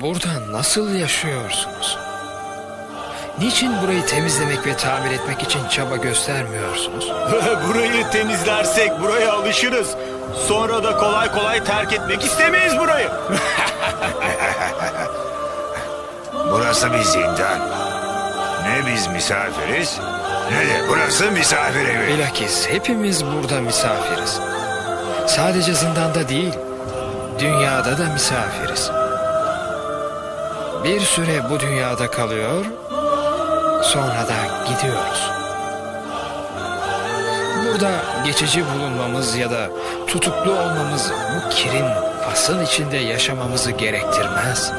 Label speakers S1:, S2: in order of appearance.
S1: Burada nasıl yaşıyorsunuz? Niçin burayı temizlemek ve tamir etmek için çaba göstermiyorsunuz?
S2: burayı temizlersek buraya alışırız. Sonra da kolay kolay terk etmek istemeyiz burayı.
S3: Burası bir zindan. Ne biz misafiriz ne de burası misafir evi.
S1: Bilakis hepimiz burada misafiriz. Sadece zindanda değil, dünyada da misafiriz. Bir süre bu dünyada kalıyor, sonra da gidiyoruz. Burada geçici bulunmamız ya da tutuklu olmamız bu kirin pasın içinde yaşamamızı gerektirmez.